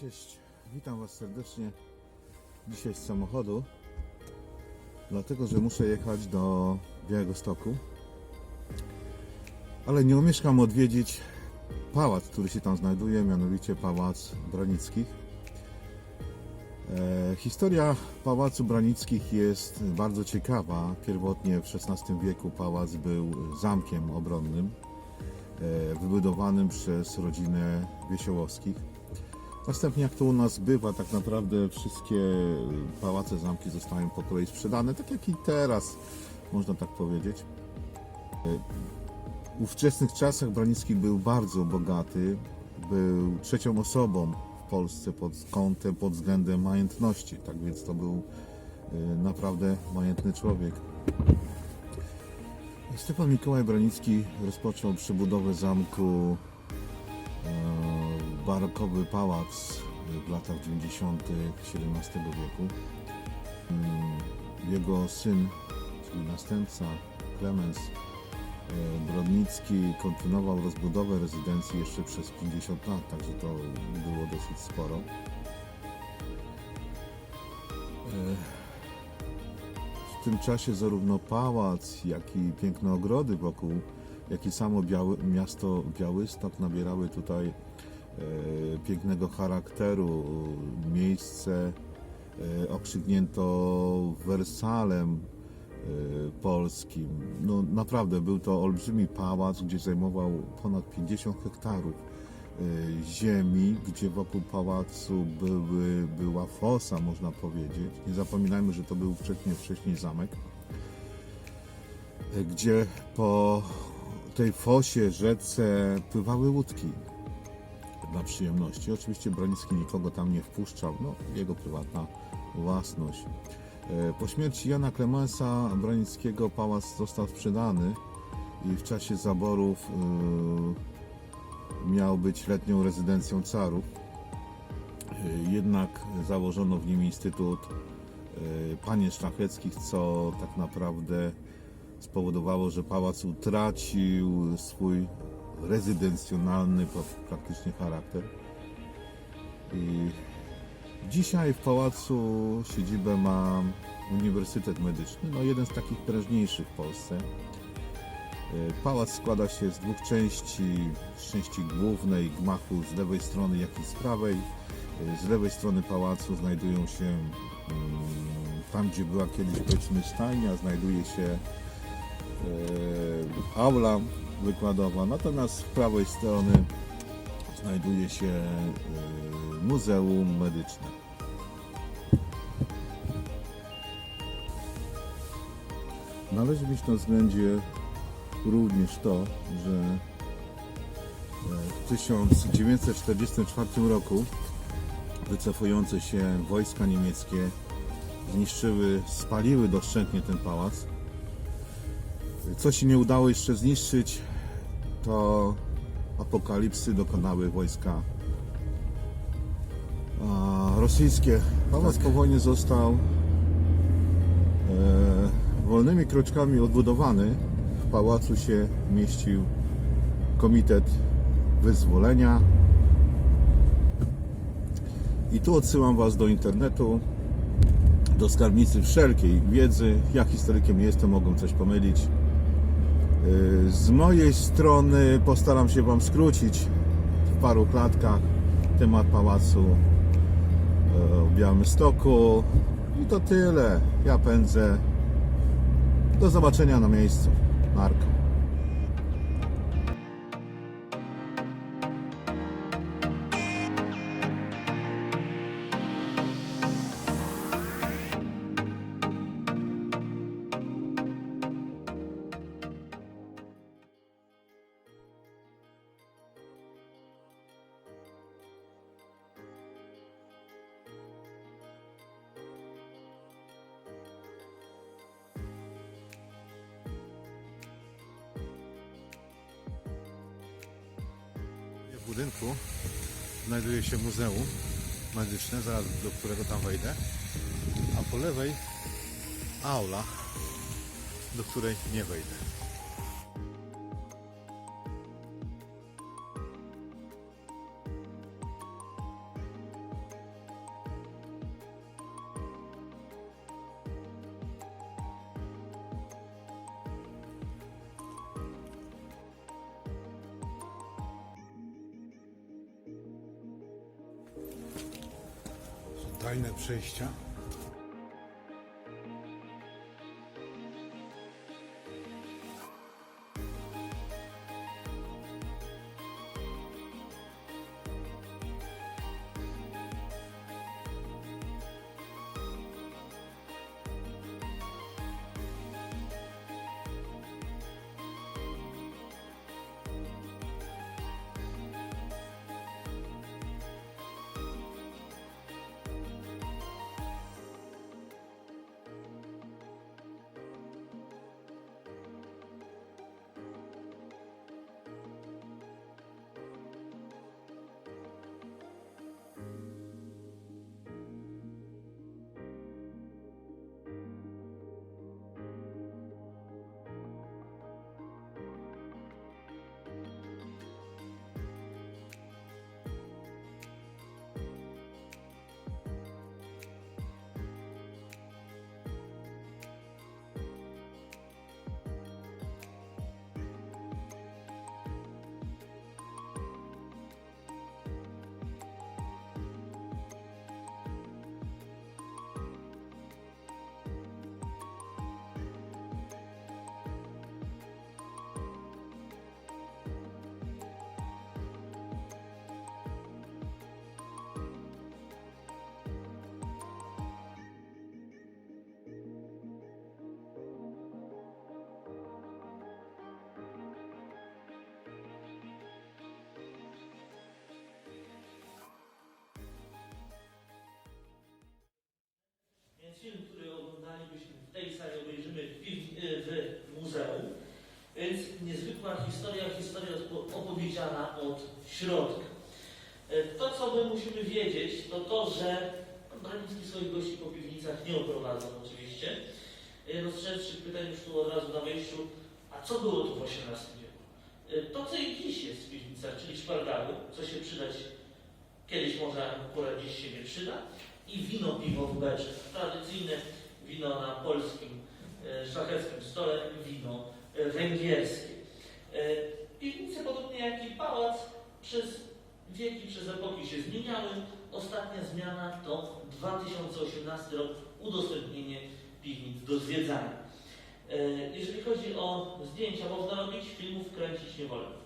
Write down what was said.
Cześć, witam Was serdecznie dzisiaj z samochodu, dlatego że muszę jechać do Białego Stoku, ale nie omieszkam odwiedzić pałac, który się tam znajduje, mianowicie Pałac Branickich. E, historia Pałacu Branickich jest bardzo ciekawa. Pierwotnie w XVI wieku pałac był zamkiem obronnym, e, wybudowanym przez rodzinę Wiesiołowskich. Następnie, jak to u nas bywa, tak naprawdę wszystkie pałace, zamki zostają po kolei sprzedane, tak jak i teraz, można tak powiedzieć. W ówczesnych czasach Branicki był bardzo bogaty, był trzecią osobą w Polsce pod kątem, pod względem majątności, tak więc to był e, naprawdę majętny człowiek. Stefan Mikołaj Branicki rozpoczął przebudowę zamku e, barokowy pałac w latach 90. XVII wieku. Mm, Jego syn, czyli następca Klemens e, Brodnicki kontynuował rozbudowę rezydencji jeszcze przez 50 lat, także to było dosyć sporo. E, W tym czasie zarówno pałac, jak i piękne ogrody wokół, jak i samo Biały, miasto Białystok nabierały tutaj pięknego charakteru. Miejsce e, okrzyknięto Wersalem e, polskim. No, naprawdę był to olbrzymi pałac, gdzie zajmował ponad 50 hektarów e, ziemi, gdzie wokół pałacu były, była fosa, można powiedzieć. Nie zapominajmy, że to był wcześniej, wcześniej zamek, e, gdzie po tej fosie, rzece pływały łódki dla przyjemności. Oczywiście Branicki nikogo tam nie wpuszczał, no jego prywatna własność. E, Po śmierci Jana Klemensa Branickiego pałac został sprzedany i w czasie zaborów e, miał być letnią rezydencją carów. E, Jednak założono w nim Instytut e, Panien Szlacheckich, co tak naprawdę spowodowało, że pałac utracił swój rezydencjonalny pra- praktycznie charakter. I dzisiaj w pałacu siedzibę ma Uniwersytet Medyczny, no jeden z takich prężniejszych w Polsce. E, Pałac składa się z dwóch części, z części głównej gmachu z lewej strony, jak i z prawej. E, Z lewej strony pałacu znajdują się mm, tam, gdzie była kiedyś powiedzmy stajnia, znajduje się e, aula wykładowa, natomiast z prawej strony znajduje się e, Muzeum Medyczne. Należy mieć na względzie również to, że e, w 1944 roku wycofujące się wojska niemieckie zniszczyły, spaliły doszczętnie ten pałac. Co się nie udało jeszcze zniszczyć, to apokalipsy dokonały wojska rosyjskie. Pałac po wojnie został e, wolnymi kroczkami odbudowany. W pałacu się mieścił Komitet Wyzwolenia. I tu odsyłam Was do internetu, do skarbnicy wszelkiej wiedzy. Ja historykiem nie jestem, mogą coś pomylić. Yy, Z mojej strony postaram się Wam skrócić w paru klatkach temat pałacu yy, w Białymstoku. I to tyle. Ja pędzę. Do zobaczenia na miejscu. Marko. Budynku znajduje się muzeum medyczne, zaraz do którego tam wejdę, a po lewej aula, do której nie wejdę. Tajne przejścia. Więc niezwykła historia, historia opowiedziana od środka. E, To, co my musimy wiedzieć, to to, że Branicki swoich gości po piwnicach nie oprowadzą oczywiście. E, Rozstrzegłszy pytań już tu od razu na wejściu, a co było tu w XVIII wieku? E, To, co i dziś jest w piwnicach, czyli szpargały, co się przydać kiedyś może akurat dziś się nie przyda, i wino piwo w beczce. Tradycyjne wino na polskim szlacheckim stole, wino e, węgierskie. E, piwnice, podobnie jak i pałac, przez wieki, przez epoki się zmieniały. Ostatnia zmiana to 2018 rok, udostępnienie piwnic do zwiedzania. E, jeżeli chodzi o zdjęcia, można robić, filmów kręcić nie wolno.